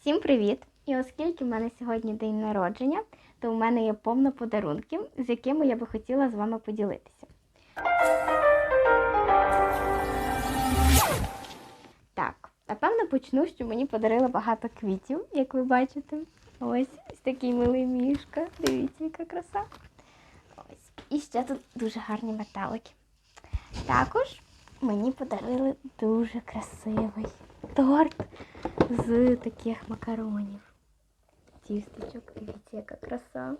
Всім привіт! І оскільки в мене сьогодні день народження, то в мене є повно подарунків, з якими я би хотіла з вами поділитися. Так, напевно почну, що мені подарили багато квітів, як ви бачите. Ось такий милий мішка. Дивіться, яка краса. Ось. І ще тут дуже гарні металики. Також мені подарили дуже красивий торт з таких макаронів. Тістечок, дивіться, яка краса.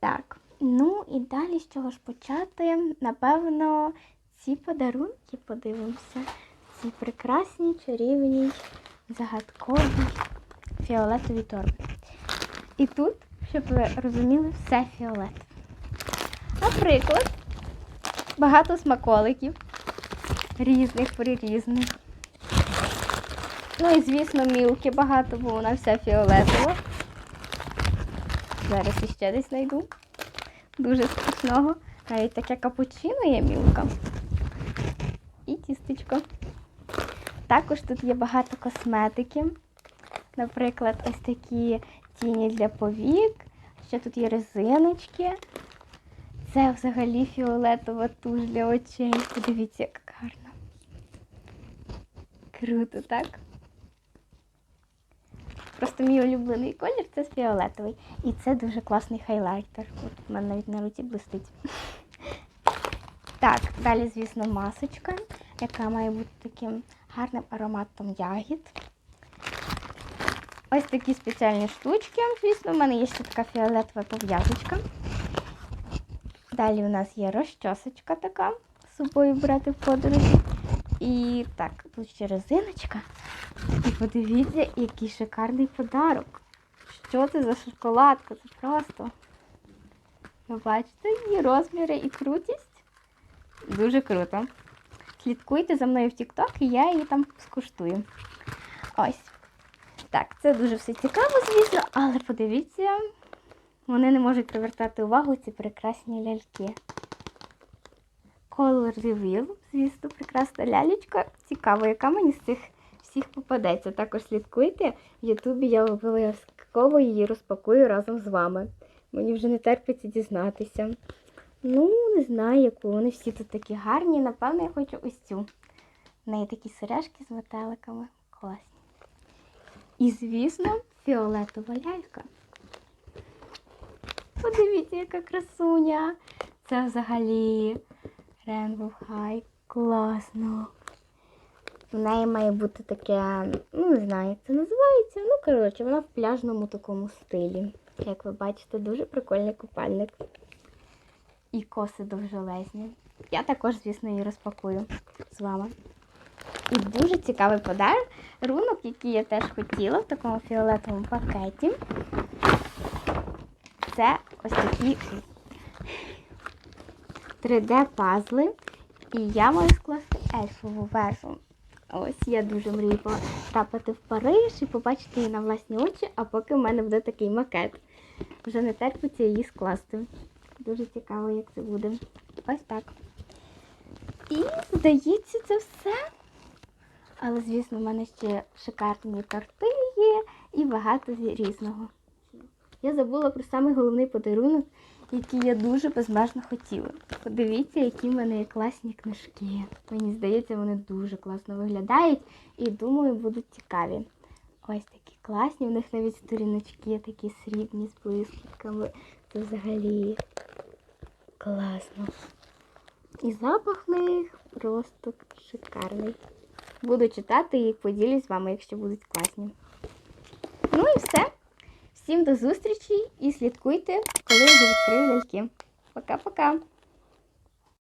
Так, ну і далі з чого ж почати? Напевно, ці подарунки подивимося. Ці прекрасні, чарівні, загадкові фіолетові торби. І тут, щоб ви розуміли, все фіолетове. Наприклад, багато смаколиків різних прирізних. Ну і, звісно, мілки багато, бо вона вся фіолетова. Зараз іще десь знайду. Дуже смачного. Навіть таке капучино є мілка. І тістечко. Також тут є багато косметики. Наприклад, ось такі тіні для повік. Ще тут є резиночки. Це взагалі фіолетова туш для очей. Подивіться, як гарно. Круто, так? Просто мій улюблений колір це фіолетовий. І це дуже класний хайлайтер. От в мене навіть на руці блистить. Так, далі, звісно, масочка, яка має бути таким гарним ароматом ягід. Ось такі спеціальні штучки. Звісно, в мене є ще така фіолетова пов'язочка. Далі у нас є розчосочка така з собою брати в подорожі. І так, тут ще резиночка. І подивіться, який шикарний подарок. Що це за шоколадка? Це просто. Ви бачите її розміри і крутість? Дуже круто. Слідкуйте за мною в TikTok і я її там скуштую. Ось. Так, це дуже все цікаво, звісно, але подивіться, вони не можуть привертати увагу ці прекрасні ляльки. Color Reveal, звісно, прекрасна лялечка. Цікаво, яка мені з цих всіх попадеться. Також слідкуйте. В Ютубі я обов'язково її розпакую разом з вами. Мені вже не терпиться дізнатися. Ну, не знаю, яку. Вони всі тут такі гарні. Напевно, я хочу ось цю. В неї такі сережки з метеликами. Класні. І, звісно, фіолетова лялька. Подивіться, яка красуня. Це взагалі Rainbow High. Класно. В неї має бути таке, ну не знаю, як це називається. Ну, коротше, вона в пляжному такому стилі. Як ви бачите, дуже прикольний купальник. І коси довжелезні. Я також, звісно, її розпакую з вами. І дуже цікавий подарунок, який я теж хотіла в такому фіолетовому пакеті. Це ось такі 3D-пазли. І я маю скласти ельфову вежу. Ось я дуже мрію потрапити в Париж і побачити її на власні очі, а поки в мене буде такий макет. Вже не терпиться її скласти. Дуже цікаво, як це буде. Ось так. І, здається, це все. Але, звісно, в мене ще шикарні торти є і багато різного. Я забула про самий головний подарунок, який я дуже безмежно хотіла. Подивіться, які в мене є класні книжки. Мені здається, вони дуже класно виглядають і думаю, будуть цікаві. Ось такі класні, в них навіть сторіночки такі срібні з блискітками. Це взагалі класно. І запах в них просто шикарний. Буду читати і поділюсь з вами, якщо будуть класні. Ну і все. Всім до зустрічі і слідкуйте, коли я відкрию ляльки. Пока-пока!